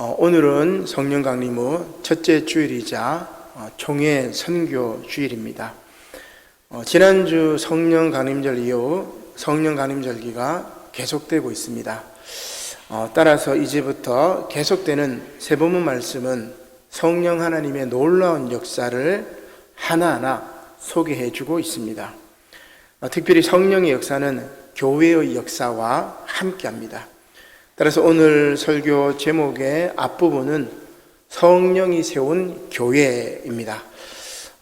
어, 오늘은 성령 강림 후 첫째 주일이자 어, 총회 선교 주일입니다. 어, 지난주 성령 강림절 이후 성령 강림절기가 계속되고 있습니다. 어, 따라서 이제부터 계속되는 세번문 말씀은 성령 하나님의 놀라운 역사를 하나하나 소개해 주고 있습니다. 어, 특별히 성령의 역사는 교회의 역사와 함께 합니다. 따라서 오늘 설교 제목의 앞부분은 성령이 세운 교회입니다.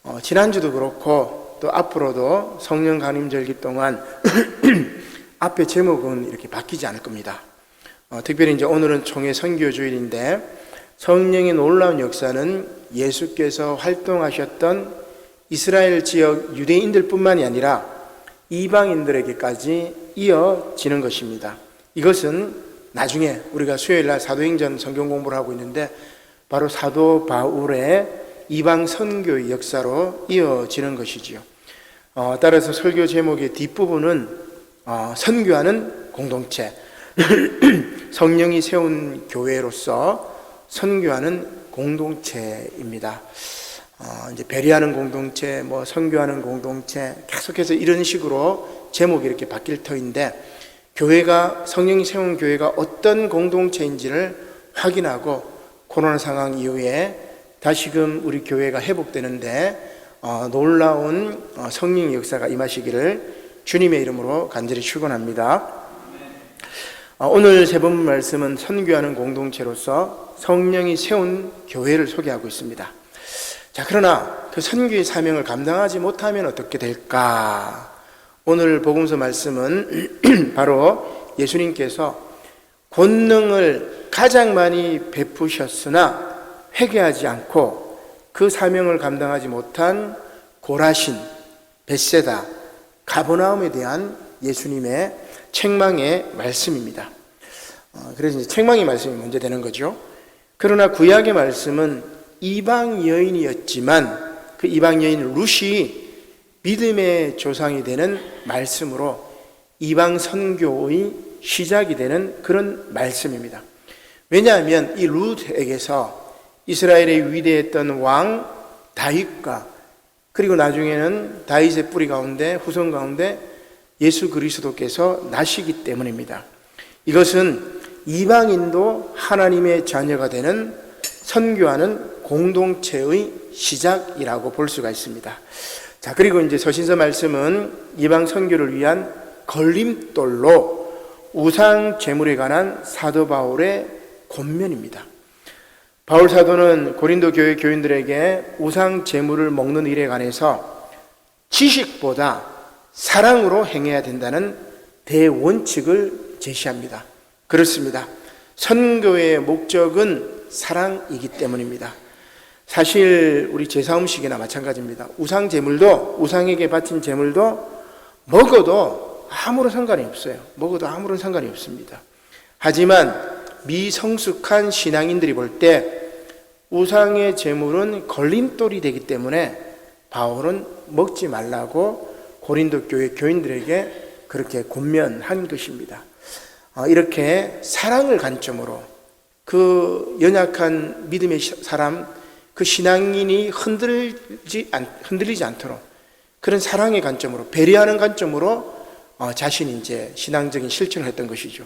어, 지난주도 그렇고 또 앞으로도 성령 강림절기 동안 앞에 제목은 이렇게 바뀌지 않을 겁니다. 어, 특별히 이제 오늘은 총회 선교 주일인데 성령의 놀라운 역사는 예수께서 활동하셨던 이스라엘 지역 유대인들뿐만이 아니라 이방인들에게까지 이어지는 것입니다. 이것은 나중에 우리가 수요일 날 사도행전 성경 공부를 하고 있는데 바로 사도 바울의 이방 선교의 역사로 이어지는 것이지요. 어, 따라서 설교 제목의 뒷부분은 어, 선교하는 공동체, 성령이 세운 교회로서 선교하는 공동체입니다. 어, 이제 배려하는 공동체, 뭐 선교하는 공동체, 계속해서 이런 식으로 제목이 이렇게 바뀔 터인데 교회가 성령이 세운 교회가 어떤 공동체인지를 확인하고 코로나 상황 이후에 다시금 우리 교회가 회복되는데 어, 놀라운 어, 성령의 역사가 임하시기를 주님의 이름으로 간절히 축원합니다. 어, 오늘 세 번 말씀은 선교하는 공동체로서 성령이 세운 교회를 소개하고 있습니다. 자, 그러나 그 선교의 사명을 감당하지 못하면 어떻게 될까? 오늘 복음서 말씀은 바로 예수님께서 권능을 가장 많이 베푸셨으나 회개하지 않고 그 사명을 감당하지 못한 고라신, 벳세다, 가버나움에 대한 예수님의 책망의 말씀입니다. 어, 그래서 이제 책망의 말씀이 먼저 되는 거죠. 그러나 구약의 말씀은 이방 여인이었지만 그 이방 여인 룻이 믿음의 조상이 되는 말씀으로 이방 선교의 시작이 되는 그런 말씀입니다. 왜냐하면 이 룻에게서 이스라엘의 위대했던 왕 다윗과 그리고 나중에는 다윗의 뿌리 가운데 후손 가운데 예수 그리스도께서 나시기 때문입니다. 이것은 이방인도 하나님의 자녀가 되는 선교하는 공동체의 시작이라고 볼 수가 있습니다. 자, 그리고 이제 서신서 말씀은 이방 선교를 위한 걸림돌로 우상 제물에 관한 사도 바울의 권면입니다. 바울 사도는 고린도 교회 교인들에게 우상 제물을 먹는 일에 관해서 지식보다 사랑으로 행해야 된다는 대원칙을 제시합니다. 그렇습니다. 선교의 목적은 사랑이기 때문입니다. 사실 우리 제사 음식이나 마찬가지입니다. 우상 제물도 우상에게 바친 제물도 먹어도 아무런 상관이 없어요. 먹어도 아무런 상관이 없습니다. 하지만 미성숙한 신앙인들이 볼 때 우상의 제물은 걸림돌이 되기 때문에 바울은 먹지 말라고 고린도 교회 교인들에게 그렇게 권면한 것입니다. 어, 이렇게 사랑을 관점으로 그 연약한 믿음의 사람, 그 신앙인이 흔들지, 않, 흔들리지 않도록 그런 사랑의 관점으로, 배려하는 관점으로 어, 자신이 이제 신앙적인 실천을 했던 것이죠.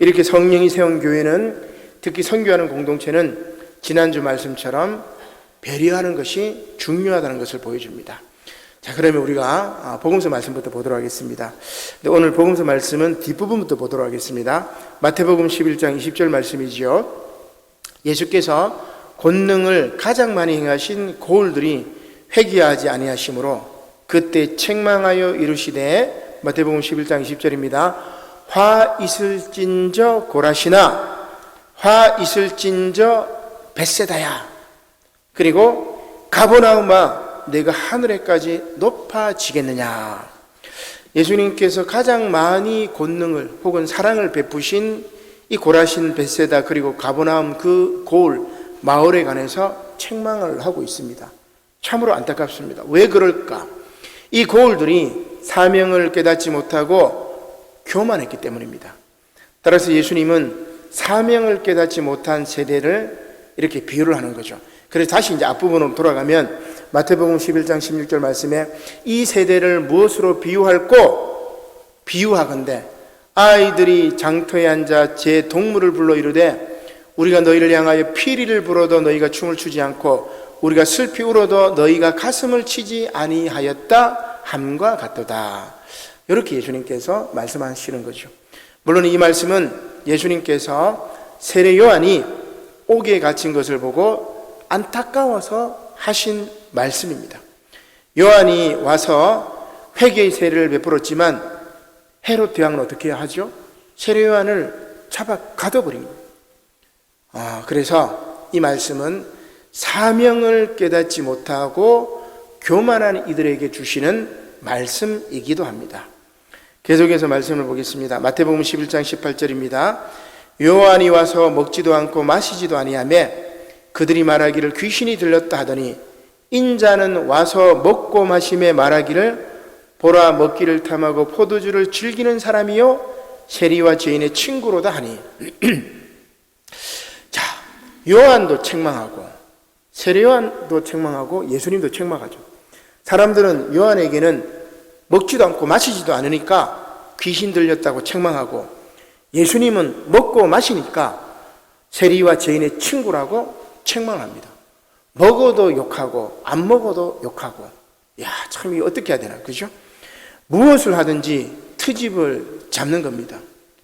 이렇게 성령이 세운 교회는 특히 선교하는 공동체는 지난주 말씀처럼 배려하는 것이 중요하다는 것을 보여줍니다. 자, 그러면 우리가 아, 복음서 말씀부터 보도록 하겠습니다. 오늘 복음서 말씀은 뒷부분부터 보도록 하겠습니다. 마태복음 11장 20절 말씀이지요. 예수께서 권능을 가장 많이 행하신 고울들이 회개하지 아니하심으로 그때 책망하여 이르시되 마태복음 11장 20절입니다. 화 있을진저 고라시나 화 있을진저 벳세다야 그리고 가보나우마 내가 하늘에까지 높아지겠느냐 예수님께서 가장 많이 권능을 혹은 사랑을 베푸신 이 고라신 벳세다 그리고 가보나움 그 고을 마을에 관해서 책망을 하고 있습니다. 참으로 안타깝습니다. 왜 그럴까? 이 고을들이 사명을 깨닫지 못하고 교만했기 때문입니다. 따라서 예수님은 사명을 깨닫지 못한 세대를 이렇게 비유를 하는 거죠. 그래서 다시 이제 앞부분으로 돌아가면 마태복음 11장 16절 말씀에 이 세대를 무엇으로 비유할꼬 비유하건대 아이들이 장터에 앉아 제 동물을 불러 이르되 우리가 너희를 향하여 피리를 불어도 너희가 춤을 추지 않고 우리가 슬피 울어도 너희가 가슴을 치지 아니하였다 함과 같도다. 이렇게 예수님께서 말씀하시는 거죠. 물론 이 말씀은 예수님께서 세례 요한이 옥에 갇힌 것을 보고 안타까워서 하신 말씀입니다. 요한이 와서 회개의 세례를 베풀었지만 헤롯 대왕은 어떻게 하죠? 세례 요한을 잡아 가둬버린 거예요. 아, 그래서 이 말씀은 사명을 깨닫지 못하고 교만한 이들에게 주시는 말씀이기도 합니다. 계속해서 말씀을 보겠습니다. 마태복음 11장 18절입니다. 요한이 와서 먹지도 않고 마시지도 아니하며 그들이 말하기를 귀신이 들렸다 하더니 인자는 와서 먹고 마심에 말하기를 보라 먹기를 탐하고 포도주를 즐기는 사람이요 세리와 죄인의 친구로다 하니 자 요한도 책망하고 세례 요한도 책망하고 예수님도 책망하죠. 사람들은 요한에게는 먹지도 않고 마시지도 않으니까 귀신 들렸다고 책망하고 예수님은 먹고 마시니까 세리와 죄인의 친구라고 책망합니다. 먹어도 욕하고 안 먹어도 욕하고 야, 참 이거 어떻게 해야 되나. 그죠? 무엇을 하든지 트집을 잡는 겁니다.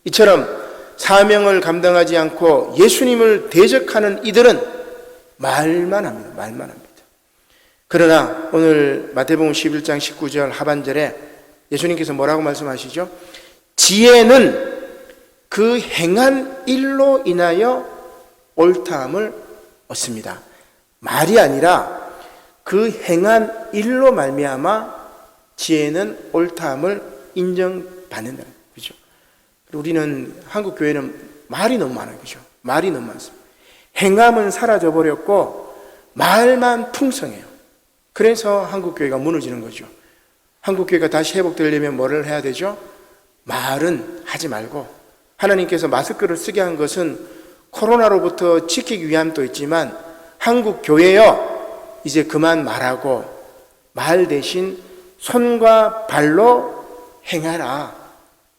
이처럼 사명을 감당하지 않고 예수님을 대적하는 이들은 말만 합니다. 말만 합니다. 그러나 오늘 마태복음 11장 19절 하반절에 예수님께서 뭐라고 말씀하시죠? 지혜는 그 행한 일로 인하여 옳다함을 얻습니다. 말이 아니라 그 행한 일로 말미암아 지혜는 옳다함을 인정받는다. 우리는 한국 교회는 말이 너무 많아요. 그죠? 말이 너무 많습니다. 행함은 사라져 버렸고 말만 풍성해요. 그래서 한국 교회가 무너지는 거죠. 한국 교회가 다시 회복되려면 뭐를 해야 되죠? 말은 하지 말고 하나님께서 마스크를 쓰게 한 것은 코로나로부터 지키기 위함도 있지만 한국 교회여 이제 그만 말하고 말 대신 손과 발로 행하라.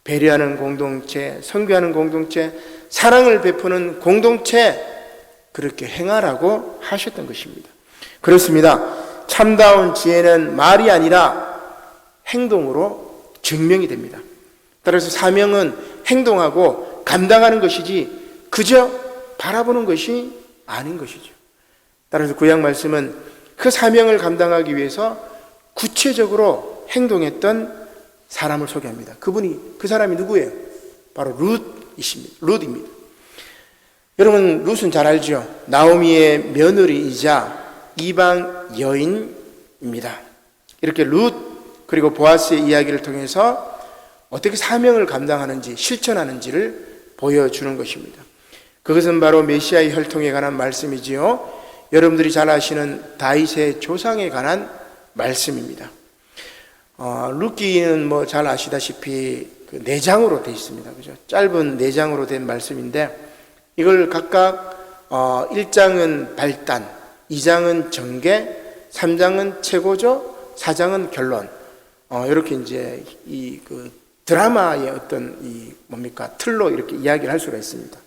배려하는 공동체, 선교하는 공동체, 사랑을 베푸는 공동체 그렇게 행하라고 하셨던 것입니다. 그렇습니다. 참다운 지혜는 말이 아니라 행동으로 증명이 됩니다. 따라서 사명은 행동하고 감당하는 것이지 그저 바라보는 것이 아닌 것이죠. 따라서 구약 말씀은 그 사명을 감당하기 위해서 구체적으로 행동했던 사람을 소개합니다. 그분이 그 사람이 누구예요? 바로 룻이십니다. 룻입니다. 여러분 룻은 잘 알죠? 나오미의 며느리이자 이방 여인입니다. 이렇게 룻 그리고 보아스의 이야기를 통해서 어떻게 사명을 감당하는지 실천하는지를 보여주는 것입니다. 그것은 바로 메시아의 혈통에 관한 말씀이지요. 여러분들이 잘 아시는 다윗의 조상에 관한 말씀입니다. 어, 루키는 뭐 잘 아시다시피 그 4장으로 되어 있습니다. 그죠? 짧은 4장으로 된 말씀인데 이걸 각각 어, 1장은 발단, 2장은 전개, 3장은 최고조, 4장은 결론. 어, 이렇게 이제 이 그 드라마의 어떤 이 뭡니까 틀로 이렇게 이야기를 할 수가 있습니다.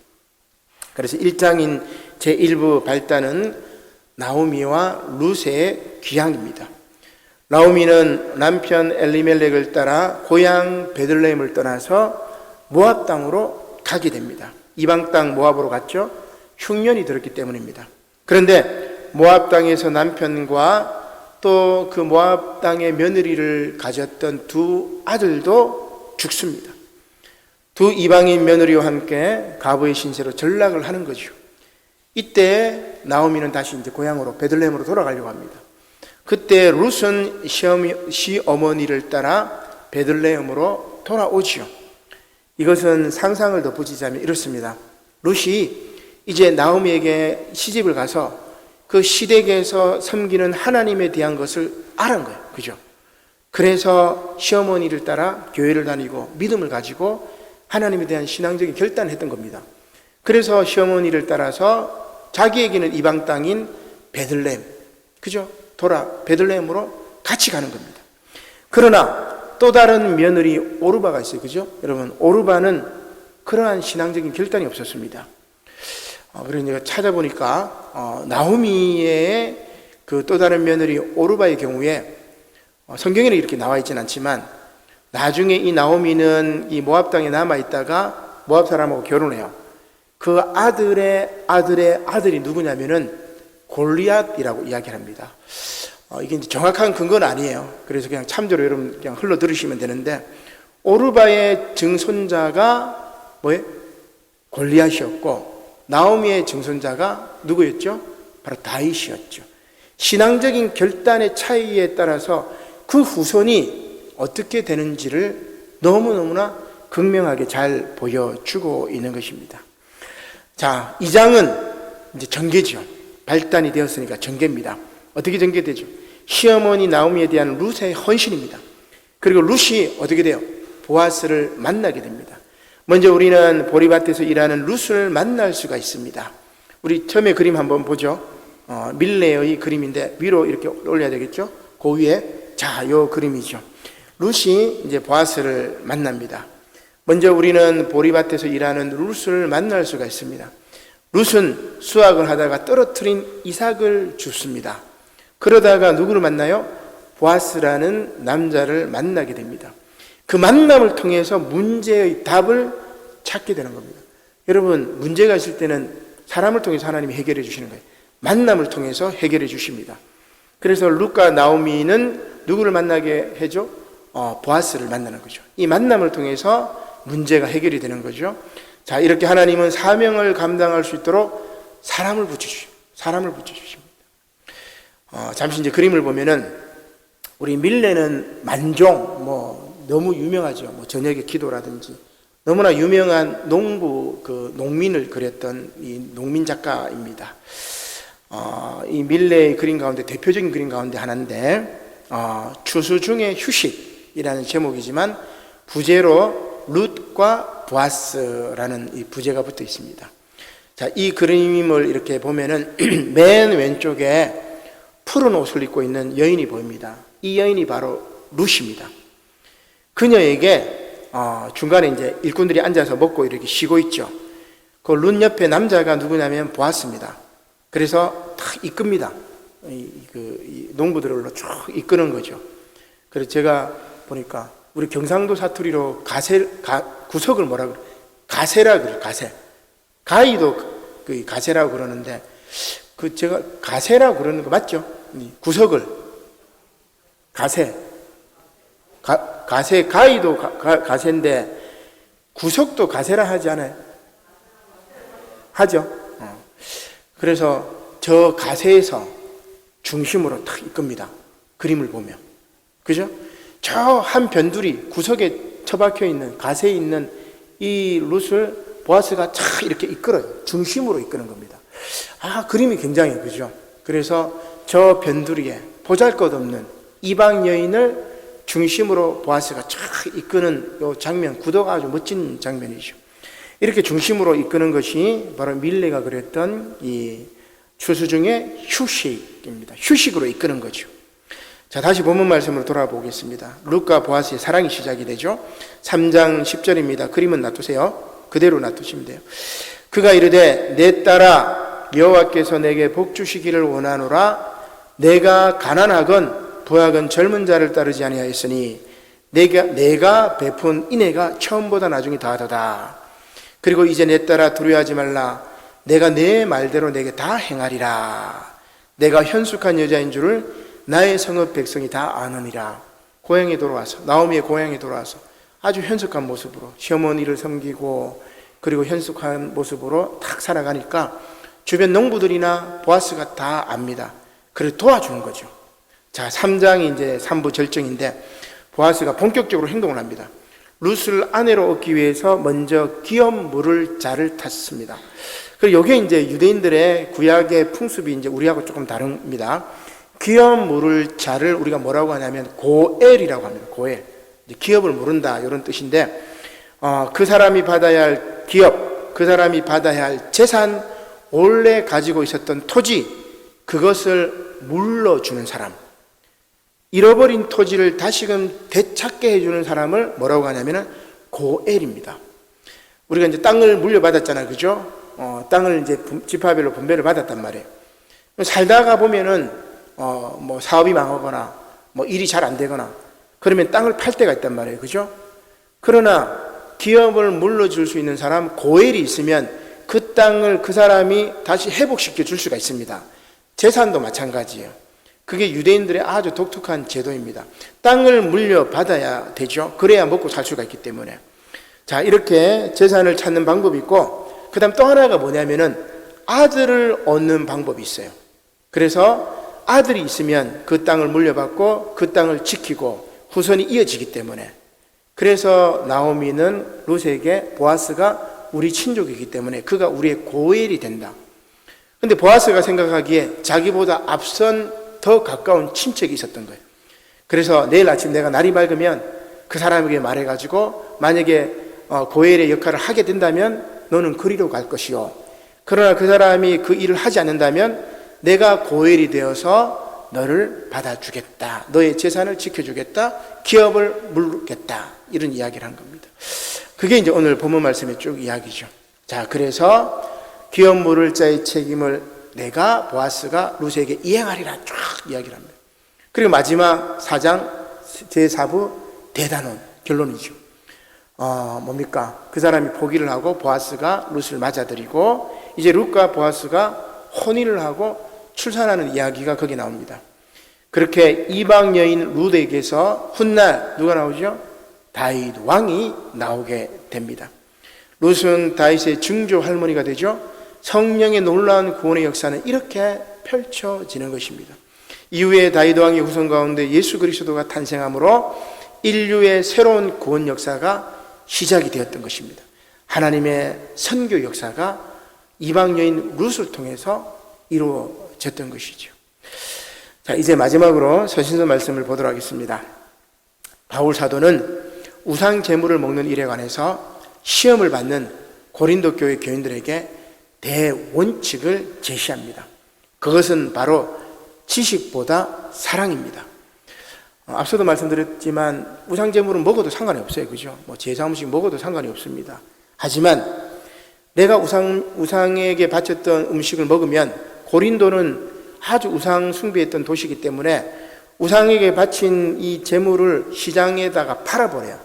그래서 1장인 제 1부 발단은 나오미와 루세의 귀향입니다. 나오미는 남편 엘리멜렉을 따라 고향 베들레헴을 떠나서 모압 땅으로 가게 됩니다. 이방 땅 모압으로 갔죠. 흉년이 들었기 때문입니다. 그런데 모압 땅에서 남편과 또 그 모압 땅의 며느리를 가졌던 두 아들도 죽습니다. 두 이방인 며느리와 함께 가부의 신세로 전락을 하는 거죠. 이때 나오미는 다시 이제 고향으로 베들레헴으로 돌아가려고 합니다. 그때 룻은 시어머니를 따라 베들레헴으로 돌아오지요. 이것은 상상을 덧붙이자면 이렇습니다. 룻이 이제 나오미에게 시집을 가서 그 시댁에서 섬기는 하나님에 대한 것을 알은 거예요. 그죠? 그래서 시어머니를 따라 교회를 다니고 믿음을 가지고 하나님에 대한 신앙적인 결단을 했던 겁니다. 그래서 시어머니를 따라서 자기에게는 이방 땅인 베들레헴, 그죠? 돌아 베들레헴으로 같이 가는 겁니다. 그러나 또 다른 며느리 오르바가 있어요, 그죠? 여러분 오르바는 그러한 신앙적인 결단이 없었습니다. 어, 그래서 제가 찾아보니까 어, 나오미의 그 또 다른 며느리 오르바의 경우에 어, 성경에는 이렇게 나와 있지는 않지만 나중에 이 나오미는 이 모압 땅에 남아 있다가 모압 사람하고 결혼해요. 그 아들의 아들의 아들이 누구냐면은 골리앗이라고 이야기합니다. 어, 이게 정확한 근거는 아니에요. 그래서 그냥 참조로 여러분 그냥 흘러 들으시면 되는데 오르바의 증손자가 뭐예요? 골리앗이었고 나오미의 증손자가 누구였죠? 바로 다윗이었죠. 신앙적인 결단의 차이에 따라서 그 후손이 어떻게 되는지를 너무너무나 극명하게 잘 보여주고 있는 것입니다. 자, 이 장은 이제 전개죠. 발단이 되었으니까 전개입니다. 어떻게 전개되죠? 시어머니 나오미에 대한 룻의 헌신입니다. 그리고 룻이 어떻게 돼요? 보아스를 만나게 됩니다. 먼저 우리는 보리밭에서 일하는 룻을 만날 수가 있습니다. 우리 처음에 그림 한번 보죠. 어, 밀레의 그림인데 위로 이렇게 올려야 되겠죠? 그 위에 자, 요 그림이죠. 룻이 이제 보아스를 만납니다. 먼저 우리는 보리밭에서 일하는 룻을 만날 수가 있습니다. 룻은 수확을 하다가 떨어뜨린 이삭을 줍습니다. 그러다가 누구를 만나요? 보아스라는 남자를 만나게 됩니다. 그 만남을 통해서 문제의 답을 찾게 되는 겁니다. 여러분, 문제가 있을 때는 사람을 통해서 하나님이 해결해 주시는 거예요. 만남을 통해서 해결해 주십니다. 그래서 루카 나오미는 누구를 만나게 해줘? 어, 보아스를 만나는 거죠. 이 만남을 통해서 문제가 해결이 되는 거죠. 자, 이렇게 하나님은 사명을 감당할 수 있도록 사람을 붙여주십니다. 사람을 붙여주십니다. 어, 잠시 이제 그림을 보면은 우리 밀레는 만종, 뭐, 너무 유명하죠. 뭐, 저녁에 기도라든지. 너무나 유명한 농부, 그, 농민을 그렸던 이 농민 작가입니다. 어, 이 밀레의 그림 가운데 대표적인 그림 가운데 하나인데, 어, 추수 중의 휴식이라는 제목이지만, 부제로 룻과 보아스라는 이 부제가 붙어 있습니다. 자, 이 그림을 이렇게 보면은 맨 왼쪽에 푸른 옷을 입고 있는 여인이 보입니다. 이 여인이 바로 룻입니다. 그녀에게 어, 중간에 이제 일꾼들이 앉아서 먹고 이렇게 쉬고 있죠. 그룻 옆에 남자가 누구냐면 보았습니다. 그래서 탁 이끕니다. 이, 그, 이 농부들로 쭉 이끄는 거죠. 그래서 제가 보니까 우리 경상도 사투리로 가세, 가, 구석을 뭐라 그래? 가세라 그래, 가세. 가위도 그 가세라고 그러는데, 그 제가 가세라고 그러는 거 맞죠? 구석을. 가세. 가, 가세, 가위도 가, 가, 가 세인데, 구석도 가세라 하지 않아요? 하죠? 어. 그래서 저 가세에서 중심으로 탁 이끕니다. 그림을 보면. 그죠? 저 한 변두리 구석에 처박혀 있는 가세에 있는 이 룻을 보아스가 착 이렇게 이끌어요. 중심으로 이끄는 겁니다. 아, 그림이 굉장히 그죠? 그래서 저 변두리에 보잘 것 없는 이방 여인을 중심으로 보아스가 착 이끄는 요 장면, 구도가 아주 멋진 장면이죠. 이렇게 중심으로 이끄는 것이 바로 밀레가 그랬던 이 추수 중의 휴식입니다. 휴식으로 이끄는 거죠. 자, 다시 본문 말씀으로 돌아보겠습니다. 루카 보아스의 사랑이 시작이 되죠. 3장 10절입니다. 그림은 놔두세요. 그대로 놔두시면 돼요. 그가 이르되 내 딸아 여호와께서 내게 복 주시기를 원하노라 내가 가난하건 부하건 젊은 자를 따르지 아니하였으니 내가 내가 베푼 인애가 처음보다 나중에 더하도다. 그리고 이제 내 딸아 두려워하지 말라. 내가 내 말대로 내게 다 행하리라. 내가 현숙한 여자인 줄을 나의 성읍 백성이 다 아느니라. 고향에 돌아와서 나오미의 고향에 돌아와서 아주 현숙한 모습으로 시어머니를 섬기고 그리고 현숙한 모습으로 탁 살아가니까 주변 농부들이나 보아스가 다 압니다. 그래서 도와주는 거죠. 자, 3장이 이제 3부 절정인데 보아스가 본격적으로 행동을 합니다. 룻을 아내로 얻기 위해서 먼저 기업 물을 자를 탔습니다. 그리고 이게 이제 유대인들의 구약의 풍습이 이제 우리하고 조금 다릅니다. 기업 물을 자를 우리가 뭐라고 하냐면 고엘이라고 합니다. 고엘. 기업을 모른다 이런 뜻인데 어, 그 사람이 받아야 할 기업 그 사람이 받아야 할 재산, 원래 가지고 있었던 토지, 그것을 물러주는 사람. 잃어버린 토지를 다시금 되찾게 해주는 사람을 뭐라고 하냐면은 고엘입니다. 우리가 이제 땅을 물려받았잖아요. 그죠? 어, 땅을 이제 분- 지파별로 분배를 받았단 말이에요. 살다가 보면은, 어, 뭐 사업이 망하거나, 뭐 일이 잘 안 되거나, 그러면 땅을 팔 때가 있단 말이에요. 그죠? 그러나 기업을 물려줄 수 있는 사람, 고엘이 있으면 그 땅을 그 사람이 다시 회복시켜 줄 수가 있습니다. 재산도 마찬가지예요. 그게 유대인들의 아주 독특한 제도입니다. 땅을 물려받아야 되죠. 그래야 먹고 살 수가 있기 때문에. 자, 이렇게 재산을 찾는 방법이 있고, 그 다음 또 하나가 뭐냐면은 아들을 얻는 방법이 있어요. 그래서 아들이 있으면 그 땅을 물려받고 그 땅을 지키고 후손이 이어지기 때문에 그래서 나오미는 룻에게 보아스가 우리 친족이기 때문에 그가 우리의 고엘이 된다. 근데 보아스가 생각하기에 자기보다 앞선 더 가까운 친척이 있었던 거예요. 그래서 내일 아침 내가 날이 맑으면 그 사람에게 말해가지고 만약에 어, 고엘의 역할을 하게 된다면 너는 그리로 갈 것이요. 그러나 그 사람이 그 일을 하지 않는다면 내가 고엘이 되어서 너를 받아주겠다. 너의 재산을 지켜주겠다. 기업을 물겠다. 이런 이야기를 한 겁니다. 그게 이제 오늘 본문 말씀의 쭉 이야기죠. 자, 그래서 기업 물을 자의 책임을 내가 보아스가 루스에게 이행하리라 쫙 이야기를 합니다. 그리고 마지막 4장 제4부 대단원 결론이죠. 어, 뭡니까? 그 사람이 포기를 하고 보아스가 룻을 맞아들이고 이제 룻과 보아스가 혼인을 하고 출산하는 이야기가 거기 나옵니다. 그렇게 이방 여인 룻에게서 훗날 누가 나오죠? 다윗 왕이 나오게 됩니다. 룻은 다윗의 증조 할머니가 되죠. 성령의 놀라운 구원의 역사는 이렇게 펼쳐지는 것입니다. 이후에 다윗 왕의 후손 가운데 예수 그리스도가 탄생함으로 인류의 새로운 구원 역사가 시작이 되었던 것입니다. 하나님의 선교 역사가 이방 여인 룻을 통해서 이루어 졌던 것이죠. 자, 이제 마지막으로 서신서 말씀을 보도록 하겠습니다. 바울 사도는 우상 제물을 먹는 일에 관해서 시험을 받는 고린도 교회 교인들에게 대원칙을 제시합니다. 그것은 바로 지식보다 사랑입니다. 어, 앞서도 말씀드렸지만 우상 제물은 먹어도 상관이 없어요. 그죠? 뭐 제사 음식 먹어도 상관이 없습니다. 하지만 내가 우상 우상에게 바쳤던 음식을 먹으면 고린도는 아주 우상 숭배했던 도시이기 때문에 우상에게 바친 이 제물을 시장에다가 팔아버려요.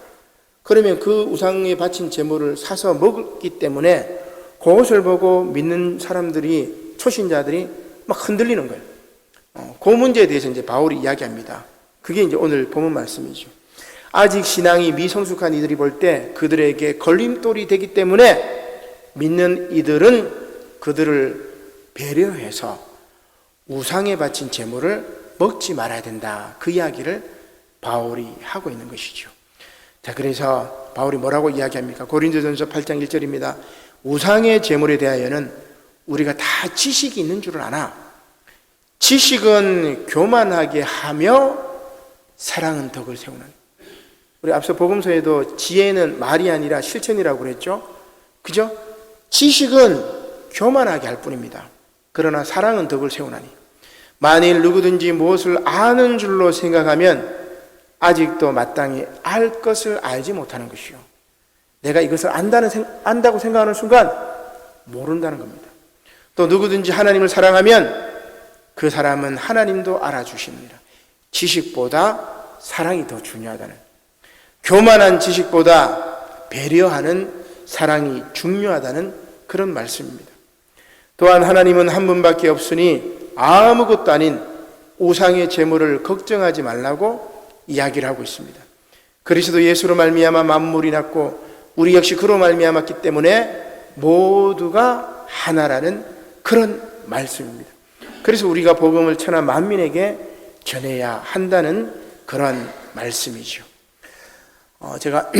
그러면 그 우상에 바친 제물을 사서 먹기 때문에 그것을 보고 믿는 사람들이 초신자들이 막 흔들리는 거예요. 어, 그 문제에 대해서 이제 바울이 이야기합니다. 그게 이제 오늘 본문 말씀이죠. 아직 신앙이 미성숙한 이들이 볼 때 그들에게 걸림돌이 되기 때문에 믿는 이들은 그들을 배려해서 우상에 바친 제물을 먹지 말아야 된다. 그 이야기를 바울이 하고 있는 것이죠. 자, 그래서 바울이 뭐라고 이야기합니까? 고린도전서 8장 1절입니다. 우상의 제물에 대하여는 우리가 다 지식이 있는 줄을 아나. 지식은 교만하게 하며 사랑은 덕을 세우는. 우리 앞서 복음서에도 지혜는 말이 아니라 실천이라고 그랬죠? 그죠? 지식은 교만하게 할 뿐입니다. 그러나 사랑은 덕을 세우나니. 만일 누구든지 무엇을 아는 줄로 생각하면 아직도 마땅히 알 것을 알지 못하는 것이요. 내가 이것을 안다는, 생- 안다고 생각하는 순간 모른다는 겁니다. 또 누구든지 하나님을 사랑하면 그 사람은 하나님도 알아주십니다. 지식보다 사랑이 더 중요하다는. 교만한 지식보다 배려하는 사랑이 중요하다는 그런 말씀입니다. 또한 하나님은 한 분밖에 없으니 아무것도 아닌 우상의 재물을 걱정하지 말라고 이야기를 하고 있습니다. 그리스도 예수로 말미암아 만물이 났고 우리 역시 그로 말미암았기 때문에 모두가 하나라는 그런 말씀입니다. 그래서 우리가 복음을 천하 만민에게 전해야 한다는 그런 말씀이죠. 어, 제가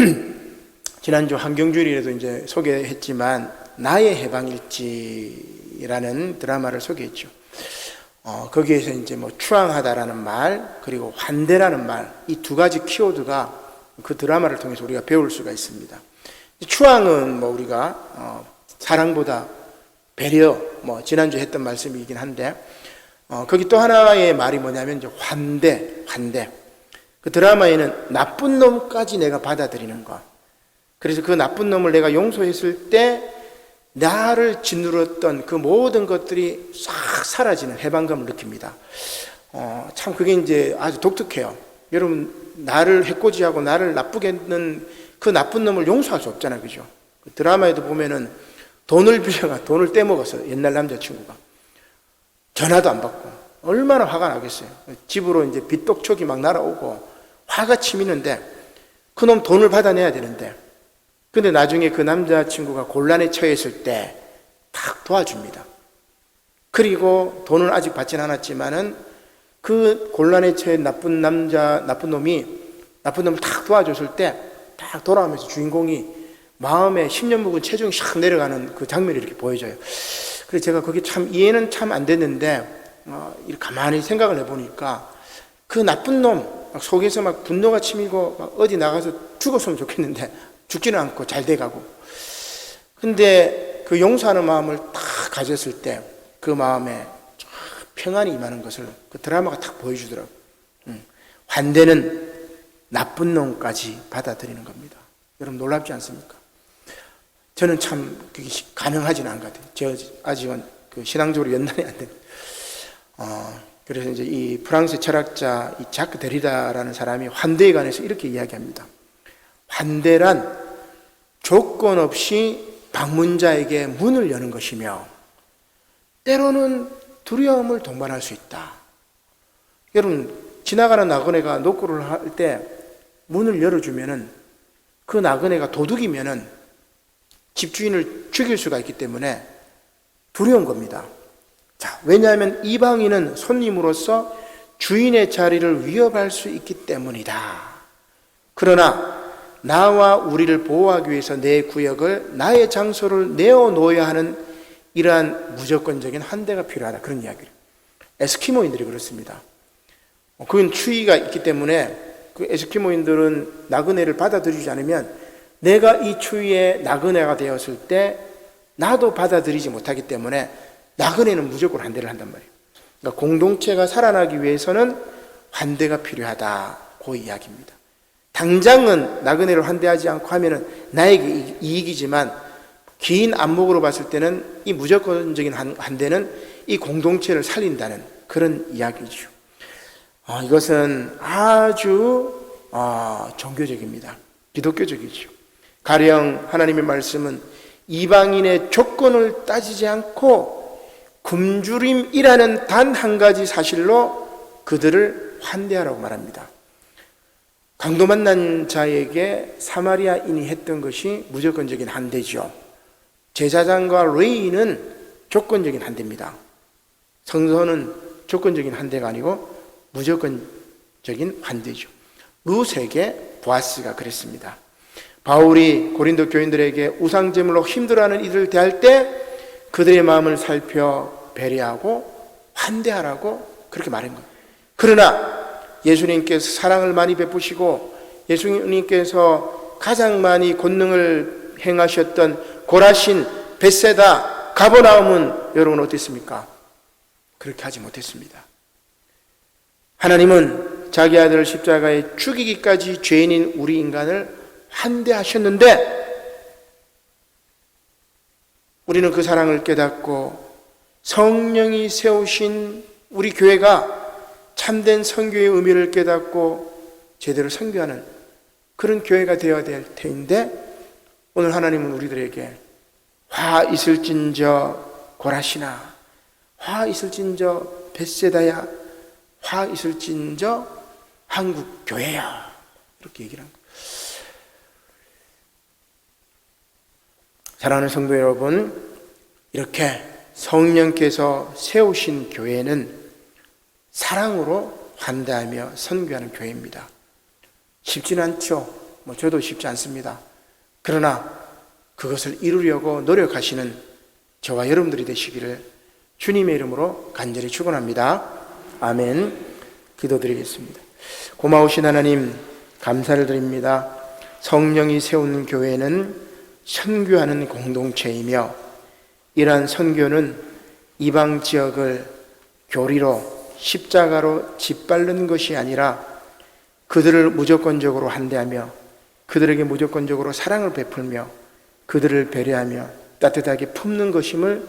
지난주 한경주일에도 이제 소개했지만 나의 해방일지 라는 드라마를 소개했죠. 어, 거기에서 이제 뭐 추앙하다라는 말 그리고 환대라는 말 이 두 가지 키워드가 그 드라마를 통해서 우리가 배울 수가 있습니다. 추앙은 뭐 우리가 어, 사랑보다 배려, 뭐 지난주 에 했던 말씀이긴 한데 어, 거기 또 하나의 말이 뭐냐면 이제 환대, 환대. 그 드라마에는 나쁜 놈까지 내가 받아들이는 거. 그래서 그 나쁜 놈을 내가 용서했을 때 나를 짓누렀던 그 모든 것들이 싹 사라지는 해방감을 느낍니다. 어, 참 그게 이제 아주 독특해요. 여러분 나를 해코지하고 나를 나쁘게 했는 그 나쁜 놈을 용서할 수 없잖아요, 그죠? 그 드라마에도 보면은 돈을 빌려가 돈을 떼먹었어요. 옛날 남자친구가 전화도 안 받고 얼마나 화가 나겠어요. 집으로 이제 빚독촉이 막 날아오고 화가 치미는데 그놈 돈을 받아내야 되는데 근데 나중에 그 남자친구가 곤란에 처했을 때탁 도와줍니다. 그리고 돈은 아직 받진 않았지만은 그 곤란에 처한 나쁜 남자, 나쁜 놈이 나쁜 놈을 탁 도와줬을 때 딱 돌아오면서 주인공이 마음에 10년 묵은 체중이 샥 내려가는 그 장면이 이렇게 보여져요. 그래서 제가 거기 참 이해는 참 안 됐는데 어, 가만히 생각을 해보니까 그 나쁜 놈막 속에서 막 분노가 치미고 막 어디 나가서 죽었으면 좋겠는데 죽지는 않고 잘 돼가고 근데 그 용서하는 마음을 딱 가졌을 때 그 마음에 쫙 평안이 임하는 것을 그 드라마가 딱 보여주더라고. 음. 환대는 나쁜 놈까지 받아들이는 겁니다. 여러분 놀랍지 않습니까? 저는 참 그게 가능하지는 않은 것 같아요. 저 아직은 그 신앙적으로 연단이 안 됩니다. 어, 그래서 이제 이 프랑스 철학자 이 자크 데리다라는 사람이 환대에 관해서 이렇게 이야기합니다. 환대란 조건 없이 방문자에게 문을 여는 것이며 때로는 두려움을 동반할 수 있다. 여러분 지나가는 나그네가 노크를 할 때 문을 열어주면은 그 나그네가 도둑이면은 집주인을 죽일 수가 있기 때문에 두려운 겁니다. 자, 왜냐하면 이방인은 손님으로서 주인의 자리를 위협할 수 있기 때문이다. 그러나 나와 우리를 보호하기 위해서 내 구역을 나의 장소를 내어 놓아야 하는 이러한 무조건적인 한대가 필요하다. 그런 이야기를. 에스키모인들이 그렇습니다. 어, 그건 추위가 있기 때문에 그 에스키모인들은 나그네를 받아들이지 않으면 내가 이 추위에 나그네가 되었을 때 나도 받아들이지 못하기 때문에 나그네는 무조건 환대를 한단 말이에요. 그러니까 공동체가 살아나기 위해서는 환대가 필요하다. 그 이야기입니다. 당장은 나그네를 환대하지 않고 하면은 나에게 이익이지만 긴 안목으로 봤을 때는 이 무조건적인 환대는 이 공동체를 살린다는 그런 이야기죠. 아, 이것은 아주 아, 종교적입니다. 기독교적이죠. 가령 하나님의 말씀은 이방인의 조건을 따지지 않고 굶주림이라는 단 한 가지 사실로 그들을 환대하라고 말합니다. 강도 만난 자에게 사마리아인이 했던 것이 무조건적인 한대죠. 제사장과 레이는 조건적인 한대입니다. 성서는 조건적인 한대가 아니고 무조건적인 환대죠. 루세게 보아스가 그랬습니다. 바울이 고린도 교인들에게 우상제물로 힘들어하는 이들을 대할 때 그들의 마음을 살펴 배려하고 환대하라고 그렇게 말한 거예요. 그러나 예수님께서 사랑을 많이 베푸시고 예수님께서 가장 많이 권능을 행하셨던 고라신, 베세다, 가버나움은 여러분 어땠습니까? 그렇게 하지 못했습니다. 하나님은 자기 아들을 십자가에 죽이기까지 죄인인 우리 인간을 환대하셨는데 우리는 그 사랑을 깨닫고 성령이 세우신 우리 교회가 참된 선교의 의미를 깨닫고 제대로 선교하는 그런 교회가 되어야 될 텐데 오늘 하나님은 우리들에게 화 있을진저 고라시나 화 있을진저 벳세다야 화 있을진저 한국 교회야 이렇게 얘기를 한 거예요. 사랑하는 성도 여러분, 이렇게 성령께서 세우신 교회는 사랑으로 환대하며 선교하는 교회입니다. 쉽지는 않죠. 뭐 저도 쉽지 않습니다. 그러나 그것을 이루려고 노력하시는 저와 여러분들이 되시기를 주님의 이름으로 간절히 축원합니다. 아멘. 기도드리겠습니다. 고마우신 하나님 감사를 드립니다. 성령이 세운 교회는 선교하는 공동체이며 이러한 선교는 이방 지역을 교리로 십자가로 짓밟는 것이 아니라 그들을 무조건적으로 한대하며 그들에게 무조건적으로 사랑을 베풀며 그들을 배려하며 따뜻하게 품는 것임을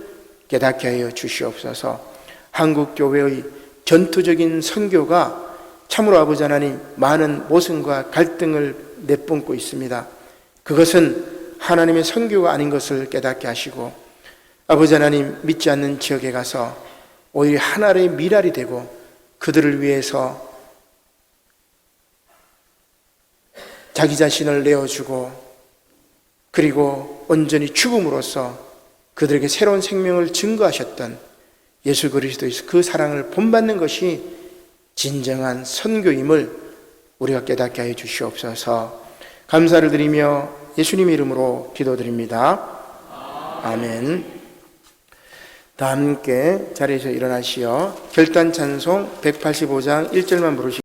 깨닫게 하여 주시옵소서. 한국 교회의 전투적인 선교가 참으로 아버지 하나님 많은 모순과 갈등을 내뿜고 있습니다. 그것은 하나님의 선교가 아닌 것을 깨닫게 하시고 아버지 하나님 믿지 않는 지역에 가서 오히려 하나의 미랄이 되고 그들을 위해서 자기 자신을 내어주고 그리고 온전히 죽음으로써 그들에게 새로운 생명을 증거하셨던 예수 그리스도의 그 사랑을 본받는 것이 진정한 선교임을 우리가 깨닫게 하여 주시옵소서 감사를 드리며 예수님 이름으로 기도드립니다. 아멘. 다 함께 자리에서 일어나시어 결단 찬송 185장 1절만 부르시